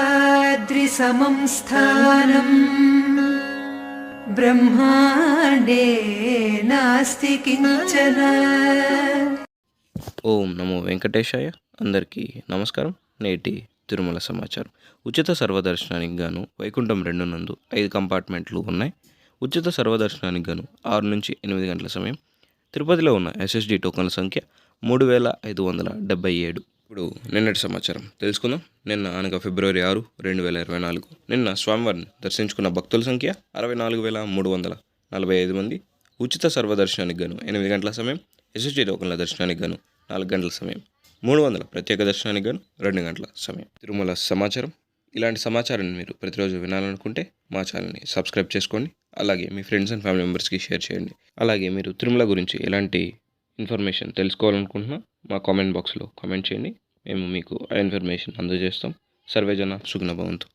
वेङ्कटाद्रिसमं स्थानम् ब्रह्माण्डे नास्ति किञ्चन ఓం నమో వెంకటేశాయ అందరికీ నమస్కారం నేటి తిరుమల సమాచారం ఉచిత సర్వదర్శనానికి గాను వైకుంఠం రెండు నందు ఐదు కంపార్ట్మెంట్లు ఉన్నాయి ఉచిత సర్వదర్శనానికి గాను ఆరు నుంచి ఎనిమిది గంటల సమయం తిరుపతిలో ఉన్న ఎస్ఎస్డి టోకన్ల సంఖ్య మూడు వేల ఐదు వందల డెబ్బై ఏడు ఇప్పుడు నిన్నటి సమాచారం. తెలుసుకుందాం. నిన్న అనగా ఫిబ్రవరి ఆరు రెండు వేల ఇరవై నాలుగు. నిన్న స్వామివారిని దర్శించుకున్న భక్తుల సంఖ్య అరవై నాలుగు వేల మూడు వందల నలభై ఐదు మంది. ఉచిత సర్వదర్శనానికి గాను ఎనిమిది గంటల సమయం ఎస్ఎస్డి టోకన్ల దర్శనానికి గాను నాలుగు గంటల సమయం మూడు వందల ప్రత్యేక దర్శనానికి గాను రెండు గంటల సమయం. తిరుమల సమాచారం. ఇలాంటి సమాచారాన్ని మీరు ప్రతిరోజు వినాలనుకుంటే మా ఛానల్ని సబ్స్క్రైబ్ చేసుకోండి. అలాగే మీ ఫ్రెండ్స్ అండ్ ఫ్యామిలీ మెంబర్స్కి షేర్ చేయండి. అలాగే మీరు తిరుమల గురించి ఎలాంటి ఇన్ఫర్మేషన్ తెలుసుకోవాలనుకుంటున్నా మా కామెంట్ బాక్స్లో కామెంట్ చేయండి. మేము మీకు ఆ ఇన్ఫర్మేషన్ అందజేస్తాం. సర్వేజన సుగుణ భవంతు.